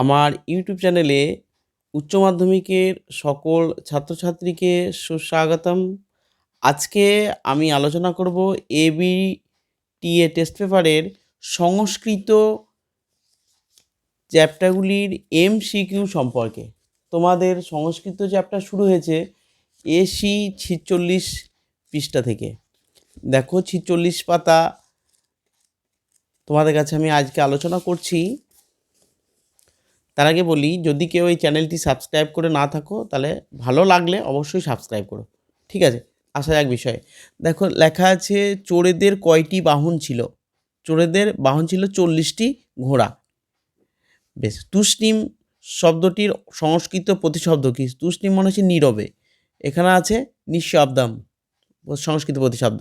আমার ইউটিউব চ্যানেলে উচ্চ মাধ্যমিকের সকল ছাত্রছাত্রীকে সুস্বাগতম। আজকে আমি আলোচনা করব এবি টিএ টেস্ট পেপারের সংস্কৃত চ্যাপ্টারগুলির এমসিকিউ সম্পর্কে। তোমাদের সংস্কৃত চ্যাপ্টার শুরু হয়েছে এসি ছিচল্লিশ পৃষ্ঠা থেকে। দেখো ছিচল্লিশ পাতা। তোমাদের কাছে আমি আজকে আলোচনা করছি তার আগে বলি, যদি কেউ এই চ্যানেলটি সাবস্ক্রাইব করে না থাকো, তাহলে ভালো লাগলে অবশ্যই সাবস্ক্রাইব করো। ঠিক আছে? আসা যাক বিষয়ে। দেখো, লেখা আছে, চোরেদের কয়টি বাহন ছিল? চোরেদের বাহন ছিল চল্লিশটি ঘোড়া। বেশ তুষ্টিম শব্দটির সংস্কৃত প্রতিশব্দ কি? তুষ্টিম মনে হচ্ছে নীরবে। এখানে আছে নিঃশব্দম, সংস্কৃত প্রতিশব্দ।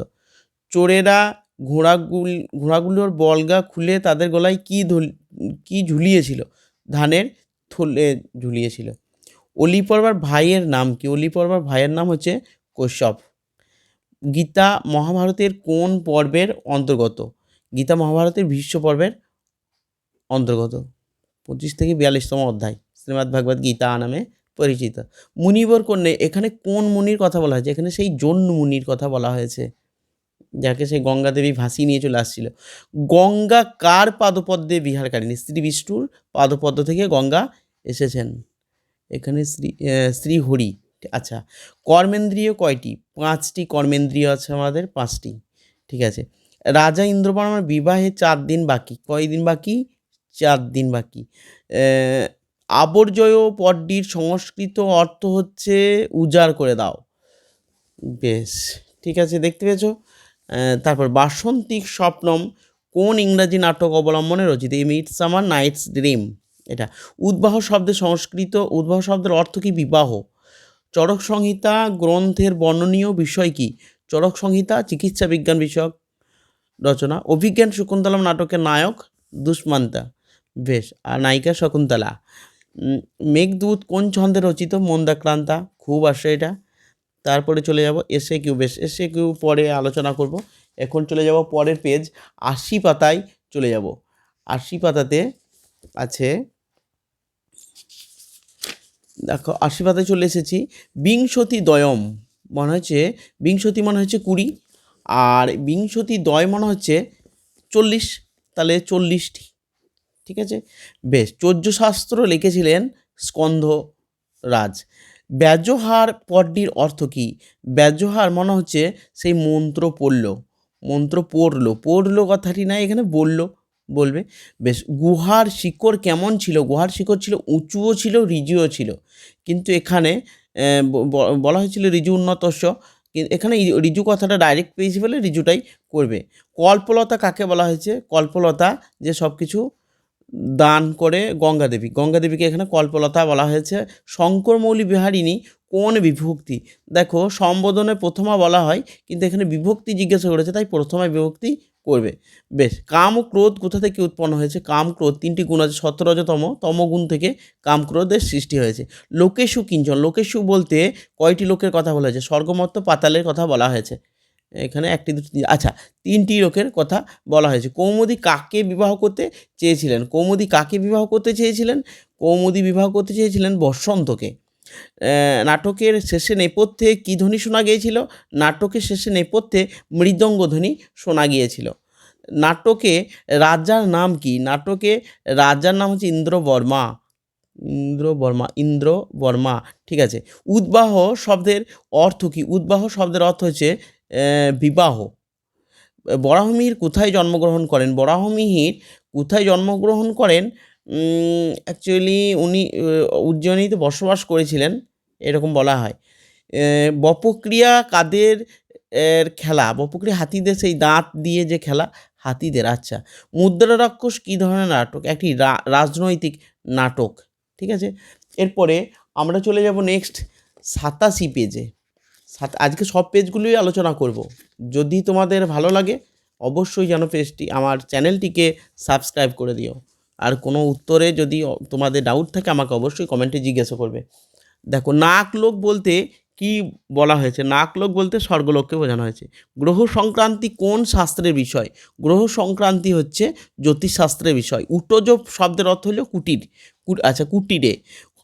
চোরেরা ঘোড়াগুল, ঘোড়াগুলোর বলগা খুলে তাদের গলায় কী কী ঝুলিয়েছিল? ধানের থলে ঝুলিয়েছিল। অলি পর্বার ভাইয়ের নাম কি? অলি পর্বার ভাইয়ের নাম হচ্ছে কশ্যপ। গীতা মহাভারতের কোন পর্বের অন্তর্গত? গীতা মহাভারতের ভীষ্ম পর্বের অন্তর্গত। পঁচিশ থেকে বিয়াল্লিশতম অধ্যায়, শ্রীমদ্ ভাগবত গীতা নামে পরিচিত। মুনিবর কন্যা, এখানে কোন মুনির কথা বলা হয়েছে? এখানে সেই জন্য মুনির কথা বলা হয়েছে। যাকে সেই গঙ্গা দেবী ভাসিয়ে নিয়ে চলে আসছিল। গঙ্গা কার পাদপদ্মে বিহারকারিণী শ্রী বিষ্ণুর পাদপদ্ম থেকে গঙ্গা এসেছেন। এখানে শ্রী শ্রীহরি আচ্ছা কর্মেন্দ্রীয় কয়টি? পাঁচটি কর্মেন্দ্রীয় আছে আমাদের, পাঁচটি। ঠিক আছে। রাজা ইন্দ্রবর্মার বিবাহে চার দিন বাকি। কয় দিন বাকি? চার দিন বাকি। আবর্জয় পড্ডির সংস্কৃত অর্থ হচ্ছে উজাড় করে দাও। বেশ, ঠিক আছে, দেখতে পেয়েছ? তারপর বাসন্তিক স্বপ্নম, কোন ইংরাজি নাটক অবলম্বনে রচিত? এই আমার নাইটস ড্রিম, এটা। উদ্বাহ শব্দের সংস্কৃত, উদ্বাহ শব্দের অর্থ কি? বিবাহ। চরক সংহিতা গ্রন্থের বর্ণনীয় বিষয় কি? চরক সংহিতা, চিকিৎসা বিজ্ঞান বিষয়ক রচনা। অভিজ্ঞান শকুন্তলম নাটকের নায়ক, দুষ্মান্তা। বেশ, আর নায়িকা শকুন্তলা। মেঘদূত কোন ছন্দে রচিত? মন্দাক্রান্তা। খুব আসে এটা। তারপরে চলে যাব এসে কিউ বেশ। এসে কিউ পরে আলোচনা করব। এখন চলে যাব পরের পেজ আশি পাতায় চলে যাব। আশি পাতাতে আছে, দেখো, আশি পাতায় চলে এসেছি। বিংশতি দয়ম মনে হচ্ছে, বিংশতি মনে হচ্ছে কুড়ি, আর বিংশতি দয় মনে হচ্ছে চল্লিশ, তাহলে চল্লিশটি, ঠিক আছে? বেশ, চৌর্যশাস্ত্র লিখেছিলেন স্কন্ধ রাজ ব্যাজহার পড্ডির অর্থ কী? ব্যাজহার মনে হচ্ছে সেই মন্ত্র পড়ল, মন্ত্র পড়ল পড়ল কথাটি না এখানে বলল, বলবে। বেশ, গুহার শিকড় কেমন ছিল? গুহার শিকড় ছিল, উঁচুও ছিল, রিজুও ছিল। কিন্তু এখানে বলা হয়েছিল রিজু উন্নতস্য এখানে রিজু কথাটা ডাইরেক্ট পেয়েছি বলে রিজুটাই করবে। কল্পলতা কাকে বলা হয়েছে? কল্পলতা যে সব কিছু দান করে গঙ্গা দেবী। গঙ্গা দেবীকে এখানে কল্পলতা বলা হয়েছে। শঙ্কর মৌলি বিহারিণী কোন বিভক্তি? দেখো সম্বোধনে প্রথমা বলা হয়, কিন্তু এখানে বিভক্তি জিজ্ঞাসা করেছে, তাই প্রথমা বিভক্তি করবে। বেশ কাম ও ক্রোধ কোথা থেকে উৎপন্ন হয়েছে? কাম ক্রোধ তিনটি গুণ আছে সতেরোজতম তমগুণ থেকে কাম ক্রোধের সৃষ্টি হয়েছে। লোকেশু কিঞ্চন, লোকেশু বলতে কয়টি লোকের কথা বলা হয়েছে? স্বর্গমত্ত পাতালের কথা বলা হয়েছে। এখানে একটি, দুটি আচ্ছা তিনটি লোকের কথা বলা হয়েছে। কৌমুদি কাকে বিবাহ করতে চেয়েছিলেন? কৌমুদি কাকে বিবাহ করতে চেয়েছিলেন? কৌমুদি বিবাহ করতে চেয়েছিলেন বসন্তকে। নাটকের শেষে নেপথ্যে কী ধ্বনি শোনা গিয়েছিল? নাটকের শেষে নেপথ্যে মৃদঙ্গ ধ্বনি শোনা গিয়েছিল। নাটকে রাজার নাম কি? নাটকে রাজার নাম হচ্ছে ইন্দ্র বর্মা। ইন্দ্র বর্মা ইন্দ্র বর্মা, ঠিক আছে। উদ্বাহ শব্দের অর্থ কি? উদ্বাহ শব্দের অর্থ হচ্ছে বিবাহ। বরাহমিহির কোথায় জন্মগ্রহণ করেন? বরাহমিহির কোথায় জন্মগ্রহণ করেন? অ্যাকচুয়ালি উনি উজ্জয়িনীতে বসবাস করেছিলেন, এরকম বলা হয়। বপক্রিয়া কাদের এর খেলা? বপক্রিয়া হাতিদের, সেই দাঁত দিয়ে যে খেলা, হাতিদের। আচ্ছা মুদ্রা রাক্ষস কী ধরনের নাটক? একটি রাজনৈতিক নাটক, ঠিক আছে? এরপরে আমরা চলে যাব নেক্সট সাতাশি পেজে সাত আজকে সব পেজগুলোই আলোচনা করব। যদি তোমাদের ভালো লাগে, অবশ্যই যেন পেজটি, আমার চ্যানেলটিকে সাবস্ক্রাইব করে দিও। আর কোনো উত্তরে যদি তোমাদের ডাউট থাকে, আমাকে অবশ্যই কমেন্টে জিজ্ঞাসা করবে। দেখো নাক লোক বলতে কি বলা হয়েছে? নাক লোক বলতে স্বর্গলোককে বোঝানো হয়েছে। গ্রহ সংক্রান্তি কোন শাস্ত্রের বিষয়? গ্রহ সংক্রান্তি হচ্ছে জ্যোতিষশাস্ত্রের বিষয়। উটজ শব্দের অর্থ হলো কুটির। আচ্ছা কুটিরে।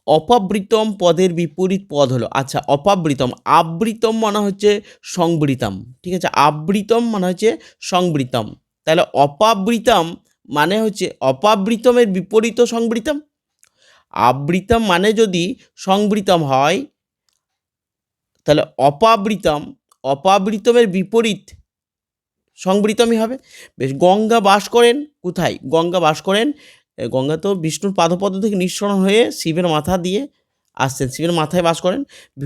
অপাবৃতম পদের বিপরীত পদ হলো আচ্ছা অপাবৃতম, আবৃতম মানে হচ্ছে সংবৃতম, ঠিক আছে? আবৃতম মানে হচ্ছে সংবৃতম। তাহলে অপাবৃতম মানে হচ্ছে, অপাবৃতমের বিপরীত সংবৃতম? আবৃতম মানে যদি সংবৃতম হয়, তাহলে অপাবৃতম, অপাবৃতমের বিপরীত সংবৃতমই হবে। বেশ, গঙ্গা বাস করেন, কোথায়? গঙ্গা বাস করেন গঙ্গা তো বিষ্ণুর পাদপদ থেকে নিঃসরণ হয়ে শিবের মাথা দিয়ে আসছেন। শিবের মাথায় বাস করেন।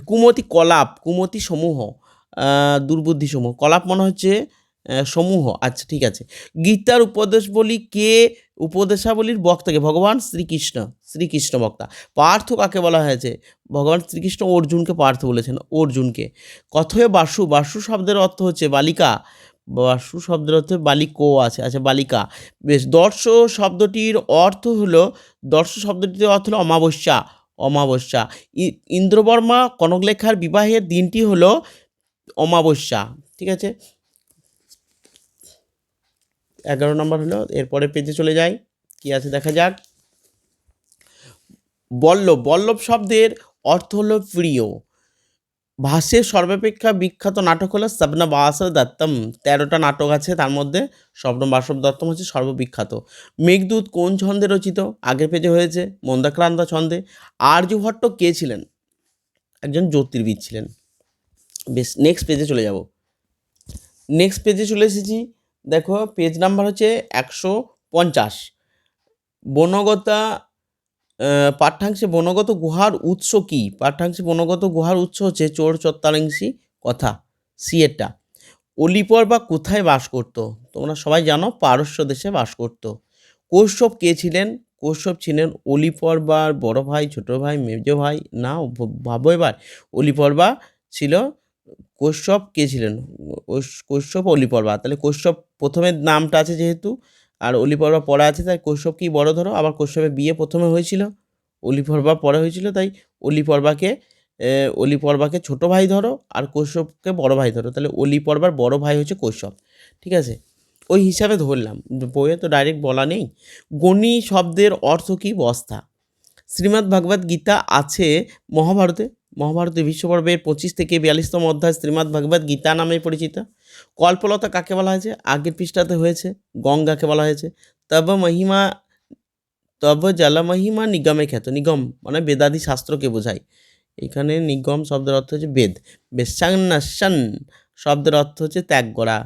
কুমতি কলাপ, কুমতি সমূহ দুর্বুদ্ধি সমূহ। কলাপ মনে হচ্ছে সমূহ। আচ্ছা ঠিক আছে। গীতার উপদেশ বলি কে? উপদেশাবলীর বক্তাকে, ভগবান শ্রীকৃষ্ণ শ্রীকৃষ্ণ বক্তা। পার্থ কাকে বলা হয়েছে? ভগবান শ্রীকৃষ্ণ অর্জুনকে পার্থ বলেছেন, অর্জুনকে। কথয়ে বাসু বাসু শব্দের অর্থ হচ্ছে বালিকা। বাসু শব্দের অর্থ বালিকো আছে আচ্ছা বালিকা। বেশ, দর্শ শব্দটির অর্থ হলো, দর্শ শব্দটির অর্থ হলো অমাবস্যা অমাবস্যা। ইন্দ্রবর্মা কনকলেখার বিবাহের দিনটি হলো অমাবস্যা, ঠিক আছে? এগারো নম্বর হলো এরপরে পেজে চলে যাই, কি আছে দেখা যাক? বল্লভ বল্লভ শব্দের অর্থ হলো প্রিয়। ভাষের সর্বাপেক্ষা বিখ্যাত নাটক হলো সবনা বাসব দত্তম। তেরোটা নাটক আছে তার মধ্যে স্বপ্ন বাসব দত্তম হচ্ছে সর্ববিখ্যাত। মেঘদূত কোন ছন্দে রচিত? আগের পেজে হয়েছে, মন্দাক্রান্ত ছন্দে। আর্যভট্ট কে ছিলেন? একজন জ্যোতির্বিদ ছিলেন। বেশ নেক্সট পেজে চলে যাব। নেক্সট পেজে চলে এসেছি। দেখো পেজ নাম্বার হচ্ছে একশো পঞ্চাশ। বনগতা পাঠ্যাংশে বনগত গুহার উৎস কি? পাঠ্যাংশে বনগত গুহার উৎস হচ্ছে চোর চত্তারিংসি কথা। সিয়েটা অলিপর বা কোথায় বাস করত? তোমরা সবাই জানো পারস্য দেশে বাস করত। কৌশব কে ছিলেন? কৌশব ছিলেন অলিপর্বার বড় ভাই, ছোট ভাই, মেজ ভাই, না, ভাবো এবার। অলিপর্বা ছিল, কৌশব কে ছিলেন? কৌশ- কৌশব অলিপর্বা তাহলে কৌশব প্রথমে নামটা আছে যেহেতু। আর অলিপর্বা পড়া আছে, তাই কৌশবকেই বড় ধরো? আবার কৌশবের বিয়ে প্রথমে হয়েছিল। অলিপর্বা পরে হয়েছিল, তাই অলিপর্বাকে অলি অলিপর্বাকে ছোট ভাই ধরো আর কৌশবকে বড় ভাই ধরো। তাহলে অলিপর্বার বড় ভাই হচ্ছে কৌশব, ঠিক আছে? ওই হিসাবে ধরলাম। বইয়ে তো ডাইরেক্ট বলা নেই। গণি শব্দের অর্থ কী? বস্তা। শ্রীমদ্ ভাগবত গীতা আছে মহাভারতে। মহাভারতে বিশ্বপর্বের পঁচিশ থেকে বিয়াল্লিশতম অধ্যায় শ্রীমদ্ ভাগবত গীতা নামে পরিচিত। কল্পলতা কাকে বলা হয়েছে? আগের পৃষ্ঠাতে হয়েছে। গঙ্গাকে বলা হয়েছে। তব মহিমা, তব জলমহিমা নিগমে খ্যাত। নিগম মানে বেদাদি শাস্ত্রকে বোঝায়। এখানে নিগম শব্দের অর্থ হচ্ছে বেদ। বেশান্নাশন শব্দের অর্থ হচ্ছে ত্যাগ করা।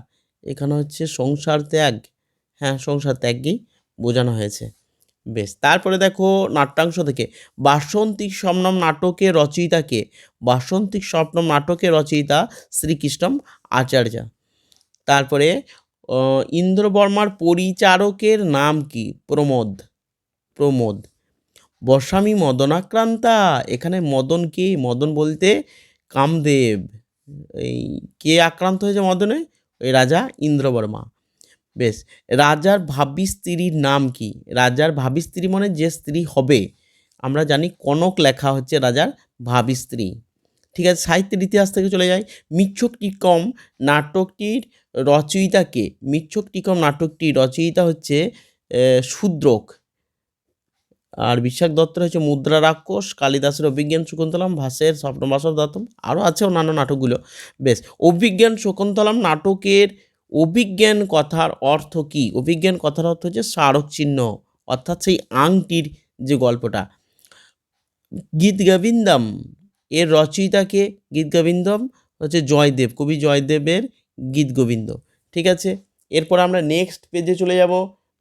এখানে হচ্ছে সংসার ত্যাগ। হ্যাঁ সংসার ত্যাগকেই বোঝানো হয়েছে। বেশ, তারপরে দেখো নাট্যাংশ থেকে, বাসন্তিক স্বপ্নম নাটকের রচয়িতাকে বাসন্তিক স্বপ্নম নাটকের রচয়িতা শ্রীকৃষ্ণম আচার্য। তারপরে ইন্দ্রবর্মার পরিচারকের নাম কি? প্রমোদ প্রমোদ। বর্ষামি মদনাক্রান্তা, এখানে মদন কে? মদন বলতে কামদেব। এই, কে আক্রান্ত হয়েছে মদনে? ওই রাজা ইন্দ্রবর্মা। বেশ, রাজার ভাবি স্ত্রীর নাম কি? রাজার ভাবি স্ত্রী মানে যে স্ত্রী হবে। আমরা জানি কনক লেখা হচ্ছে রাজার ভাবি স্ত্রী। ঠিক আছে, সাহিত্যের ইতিহাস থেকে চলে যাই। মিচ্ছক টিকম নাটকটির রচয়িতাকে মিচ্ছক টিকম নাটকটির রচয়িতা হচ্ছে শূদ্রক। আর বিশ্বাস দত্ত হচ্ছে মুদ্রা রাক্ষস, কালিদাসের অভিজ্ঞান শকুন্তলম ভাষের স্বপ্নবাসব দত্তম আরও আছে অন্যান্য নাটকগুলো। বেশ, অভিজ্ঞান শকুন্তলম নাটকের অভিজ্ঞান কথার অর্থ কি? অভিজ্ঞান কথার অর্থ হচ্ছে স্মারক চিহ্ন, অর্থাৎ সেই আংটির যে গল্পটা। গীত গোবিন্দম, এর রচয়িতাকে গীত গোবিন্দম হচ্ছে জয়দেব, কবি জয়দেবের গীত গোবিন্দ। ঠিক আছে? এরপর আমরা নেক্সট পেজে চলে যাব,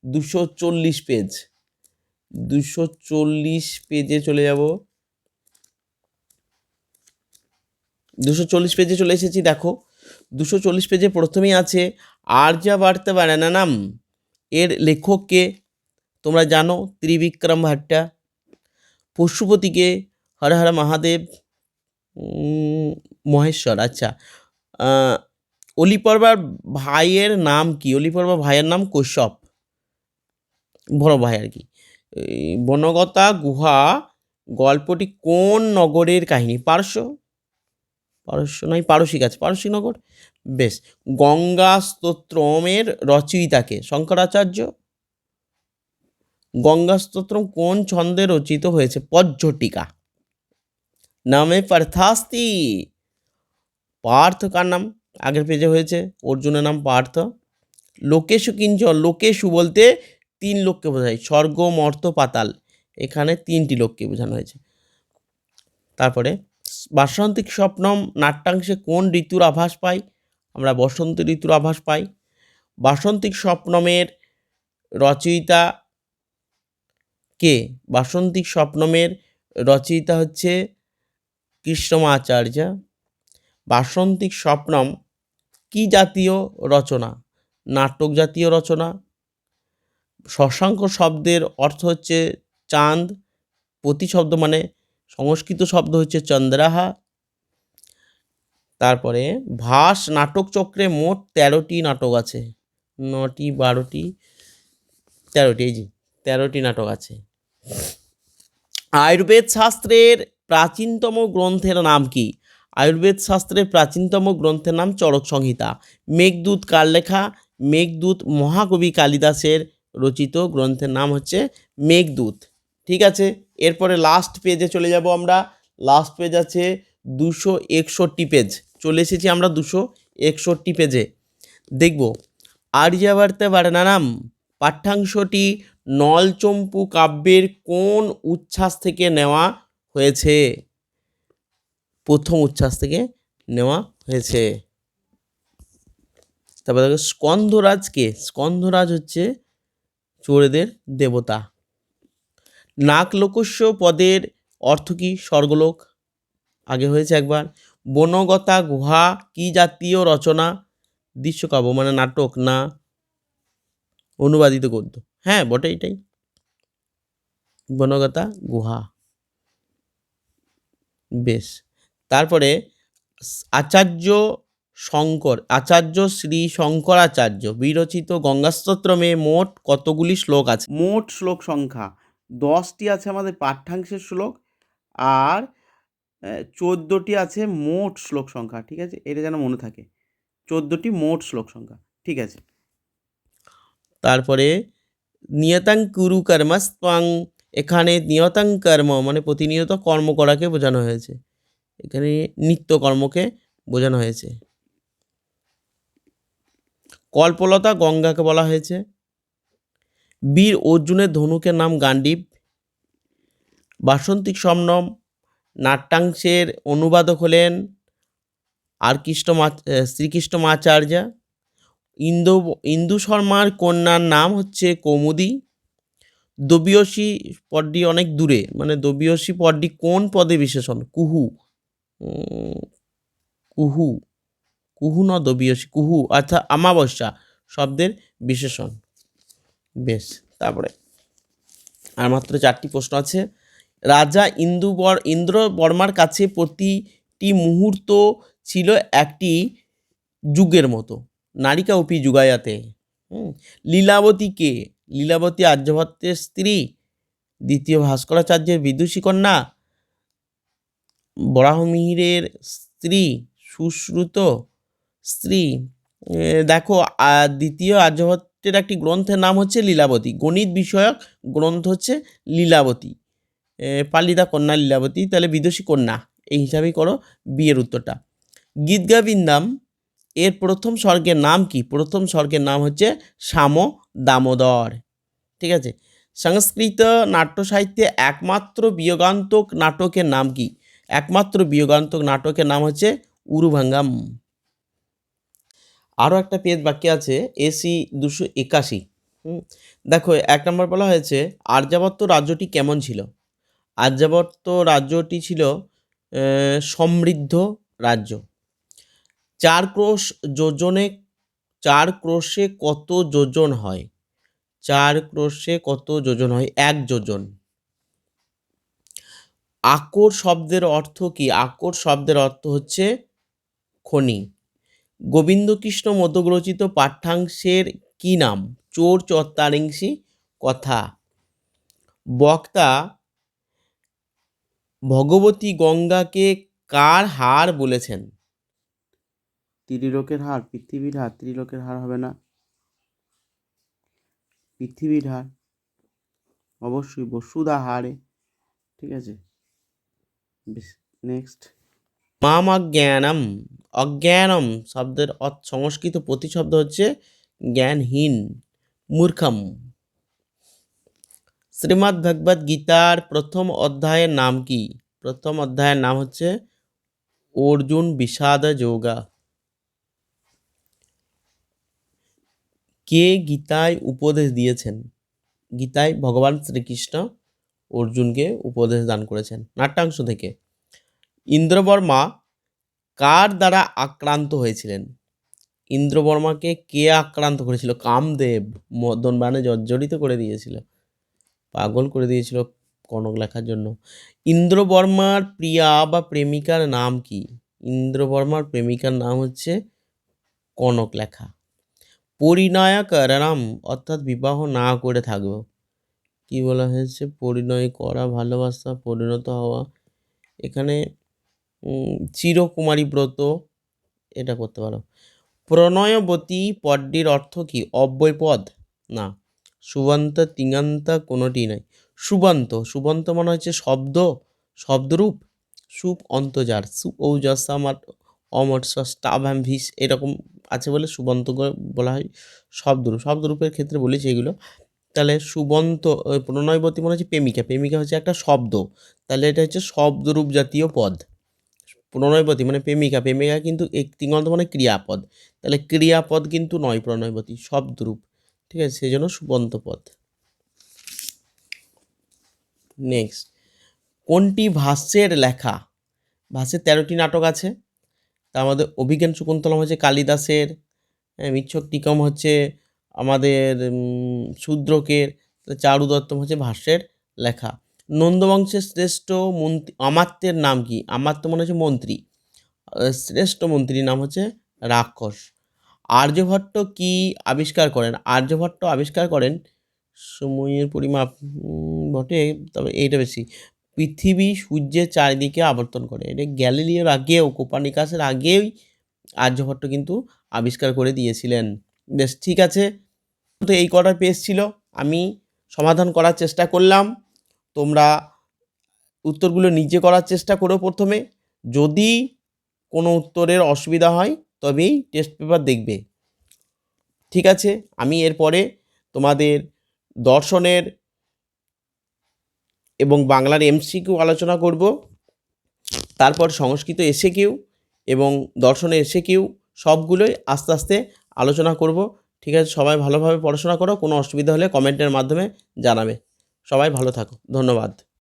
দুশো চল্লিশ পেজ দুশো চল্লিশ পেজে চলে যাব। দুশো চল্লিশ পেজে চলে এসেছি, দেখো। দুশো চল্লিশ পেজে প্রথমেই আছে আর্যাবার্তা বানানাম এর লেখককে তোমরা জানো, ত্রিবিক্রম ভাট্টা। পশুপতিকে হর হর মহাদেব মহেশ্বর। আচ্ছা অলিপর্বার ভাইয়ের নাম কি? অলিপর্বার ভাইয়ের নাম কশ্যপ। বড় ভাই আর কি। বনগতা গুহা গল্পটি কোন নগরের কাহিনী? পারস্য? পারস্য নয় পারসিক আছে পারসিক নগর। বেশ, গঙ্গা স্তোত্রমের রচয়িতাকে, শঙ্করাচার্য? গঙ্গা স্তোত্রম কোন ছন্দে রচিত হয়েছে? পজ্ঝটিকা নামে পার্থাস্তি পার্থ কার নাম? আগের পেজে হয়েছে, অর্জুনের নাম পার্থ। লোকেশু কিঞ্চ? লোকেশু বলতে তিন লোককে বোঝায়, স্বর্গ, মর্ত, পাতাল। এখানে তিনটি লোককে বোঝানো হয়েছে। তারপরে, বাসন্তিক স্বপ্নম নাট্যাংশে কোন ঋতুর আভাস পাই আমরা বসন্ত ঋতুর আভাস পাই। বাসন্তিক স্বপ্নমের রচয়িতা কে? বাসন্তিক স্বপ্নমের রচয়িতা হচ্ছে কৃষ্ণমাচার্য। বাসন্তিক স্বপ্নম কি জাতীয় রচনা? নাটক জাতীয় রচনা। শশাঙ্ক শব্দের অর্থ হচ্ছে চাঁদ প্রতি শব্দ মানে সংস্কৃত শব্দ হচ্ছে চন্দ্রাহা। তারপরে ভাস নাটক চক্রে মোট তেরোটি নাটক আছে। নটি, বারোটি, তেরোটি, এই যে, তেরোটি নাটক আছে। আয়ুর্বেদ শাস্ত্রের প্রাচীনতম গ্রন্থের নাম কি? আয়ুর্বেদ শাস্ত্রের প্রাচীনতম গ্রন্থের নাম চরক সংহিতা। মেঘদূত কার লেখা? মেঘদূত মহাকবি কালিদাসের রচিত গ্রন্থের নাম হচ্ছে মেঘদূত। ঠিক আছে? এরপরে লাস্ট পেজে চলে যাব আমরা। লাস্ট পেজ আছে দুশো একষট্টি পেজ চলে এসেছি আমরা দুশো একষট্টি পেজে দেখব। আর্যাবর্তে বারনানাম, পাঠ্যাংশটি নলচম্পু কাব্যের কোন উচ্ছ্বাস থেকে নেওয়া হয়েছে? প্রথম উচ্ছ্বাস থেকে নেওয়া হয়েছে। তারপর দেখো, স্কন্ধরাজকে, স্কন্ধরাজ হচ্ছে চোরেদের দেবতা। নাকলোকস্য পদের অর্থ কি? স্বর্গলোক। আগে হয়েছে একবার। বনগতা গুহা কি জাতীয় রচনা? দৃশ্যকাব্য মানে নাটক না অনুবাদিত গদ্য হ্যাঁ বটে এটাই। বনগতা গুহা। বেশ। তারপরে আচার্য শঙ্কর, আচার্য শ্রী শঙ্করাচার্য, বিরচিত গঙ্গাস্তোত্রমে মোট কতগুলি শ্লোক আছে? মোট শ্লোক সংখ্যা দশটি আছে আমাদের পাঠ্যাংশের শ্লোক আর চোদ্দোটি আছে মোট শ্লোক সংখ্যা, ঠিক আছে? এটা যেন মনে থাকে। চোদ্দোটি মোট শ্লোক সংখ্যা, ঠিক আছে? তারপরে, নিয়তাং কুরু কর্মস্ত্বাং এখানে নিয়তাং কর্ম মানে প্রতিনিয়ত কর্ম করাকে বোঝানো হয়েছে। এখানে নিত্য কর্মকে বোঝানো হয়েছে। কল্পলতা গঙ্গাকে বলা হয়েছে। বীর অর্জুনের ধনুকের নাম গান্ডীব বাসন্তিক সমনম নাট্যাংশের অনুবাদক হলেন আর কৃষ্ণ মা শ্রীকৃষ্ণ মাচার্য ইন্দু ইন্দু শর্মার কন্যার নাম হচ্ছে কৌমুদি। দবিয়সী পদটি অনেক দূরে মানে দবিয়সী পদটি কোন পদে বিশেষণ? কুহু। কুহু। কুহু ন দবিয়সী, কুহু। অর্থাৎ আমাবস্যা শব্দের বিশেষণ। বেশ, তারপরে। আর মাত্র চারটি প্রশ্ন আছে। রাজা ইন্দু ইন্দ্র বর্মার কাছে প্রতিটি মুহূর্ত ছিল একটি যুগের মতো। নারিকা উপি যুগায়াতে। লীলাবতী কে? লীলাবতী আর্যভট্টের স্ত্রী। দ্বিতীয় ভাস্করাচার্যের বিদুষী কন্যা। বরাহমিহিরের স্ত্রী। সুশ্রুত স্ত্রী। দেখো দ্বিতীয় আর্যভট্টের একটি গ্রন্থের নাম হচ্ছে লীলাবতী। গণিত বিষয়ক গ্রন্থ হচ্ছে লীলাবতী। পালিতা কন্যা লীলাবতী, তাহলে বিদুষী কন্যা। এই হিসাবেই করো বিয়ের উত্তরটা। গীতগাবিন্দাম এর প্রথম স্বর্গের নাম কি? প্রথম স্বর্গের নাম হচ্ছে শ্যাম দামোদর। ঠিক আছে? সংস্কৃত নাট্য সাহিত্যে একমাত্র বিয়োগান্তক নাটকের নাম কি? একমাত্র বিয়োগান্তক নাটকের নাম হচ্ছে উরুভাঙ্গাম। আরও একটা পেজ বাকি আছে, এসি দুশো একাশি। দেখো, এক নম্বর বলা হয়েছে আর্যাবর্ত রাজ্যটি কেমন ছিল? আর্যাবর্ত রাজ্যটি ছিল সমৃদ্ধ রাজ্য। চার ক্রোশ যোজনে, চার ক্রোশে কত যোজন হয়? চার ক্রোশে কত যোজন হয়? এক যোজন। আকর শব্দের অর্থ কি? আকর শব্দের অর্থ হচ্ছে খনি। গোবিন্দকৃষ্ণ মধ্যগ্রচিত পাঠ্যাংশের কি নাম? চোর চত্তারিংসি কথা। বক্তা ভগবতী গঙ্গাকে কার হার বলেছেন? ত্রিলোকের হার পৃথিবীর হার ত্রিলোকের হার হবে না। পৃথিবীর হার অবশ্যই বসুধা হারে ঠিক আছে? নেক্সট মাম অজ্ঞানম অজ্ঞানম শব্দের সংস্কৃত প্রতিশব্দ হচ্ছে জ্ঞানহীন মূর্খম। শ্রীমদ্ ভগবদ গীতার প্রথম অধ্যায়ের নাম কি? প্রথম অধ্যায়ের নাম হচ্ছে অর্জুন বিষাদ যোগা। কে গীতায় উপদেশ দিয়েছেন? গীতায় ভগবান শ্রীকৃষ্ণ অর্জুনকে উপদেশ দান করেছেন। নাট্যাংশ থেকে। ইন্দ্রবর্মা কার দ্বারা আক্রান্ত হয়েছিলেন? ইন্দ্রবর্মাকে কে আক্রান্ত করেছিল? কামদেব। মদনবানে জর্জরিত করে দিয়েছিল। পাগল করে দিয়েছিল কনক লেখার জন্য। ইন্দ্রবর্মার প্রিয়া বা প্রেমিকার নাম কি? ইন্দ্রবর্মার প্রেমিকার নাম হচ্ছে কনক লেখা। পরিণয় করণম অর্থাৎ বিবাহ না করে থাকব। কি বলা হয়েছে? পরিণয় করা, ভালোবাসা, পরিণত হওয়া। এখানে চিরকুমারী ব্রত, এটা করতে পারো। প্রণয়বতী পদটির অর্থ কি? অব্যয় পদ? না। সুবন্ত তিঙান্ত কোনোটি নয় সুবন্ত সুবন্ত মানে হচ্ছে শব্দ, শব্দরূপ। সুপ অন্তজার সু ঔজস আমার অমর স্টাভাম ভিস এরকম আছে বলে সুবন্ত বলা হয় শব্দরূপ। শব্দরূপের ক্ষেত্রে বলেছি এগুলো। তাহলে সুবন্ত প্রণয়বতী মনে হচ্ছে প্রেমিকা। প্রেমিকা হচ্ছে একটা শব্দ। তাহলে এটা হচ্ছে শব্দরূপ জাতীয় পদ। প্রণয়বতী মানে প্রেমিকা। প্রেমিকা কিন্তু এক তিঙ্গন্ত মানে ক্রিয়াপদ। তাহলে ক্রিয়াপদ কিন্তু নয় প্রণয়বতী, শব্দরূপ। ঠিক আছে সেই জন্য সুবন্ত পদ। নেক্সট কোনটি ভাষ্যের লেখা? ভাষ্যের তেরোটি নাটক আছে। তার মধ্যে অভিজ্ঞান শকুন্তলম হচ্ছে কালিদাসের হ্যাঁ, মিচ্ছক টিকম হচ্ছে আমাদের শূদ্রকের চারু দত্তম হচ্ছে ভাষ্যের লেখা। নন্দবংশের শ্রেষ্ঠ মন্ত্রী আমাত্যের নাম কি? আমাত্য মনে হচ্ছে মন্ত্রী। শ্রেষ্ঠ মন্ত্রীর নাম হচ্ছে রাক্ষস। আর্যভট্ট কি আবিষ্কার করেন? আর্যভট্ট আবিষ্কার করেন সময়ের পরিমাপ বটে, তবে এইটা বেশি। পৃথিবী সূর্যের চারিদিকে আবর্তন করে। এটা গ্যালিলিওর আগেও কোপানিকাসের আগেই আর্যভট্ট কিন্তু আবিষ্কার করে দিয়েছিলেন। বেশ, ঠিক আছে। তো এই কটা পেজ ছিল। আমি সমাধান করার চেষ্টা করলাম। তোমরা উত্তরগুলো নিজে করার চেষ্টা করো প্রথমে। যদি কোনো উত্তরের অসুবিধা হয় তবেই টেস্ট পেপার দেখবে। ঠিক আছে? আমি এরপরে তোমাদের দর্শনের এবং বাংলার এমসিকিউ আলোচনা করব। তারপর সংস্কৃত এসে কিউ এবং দর্শনে এসে কিউ সবগুলোই আস্তে আস্তে আলোচনা করব। ঠিক আছে? সবাই ভালোভাবে পড়াশোনা করো, কোনো অসুবিধা হলে কমেন্টের মাধ্যমে জানাবে। সবাই ভালো থাকো। ধন্যবাদ।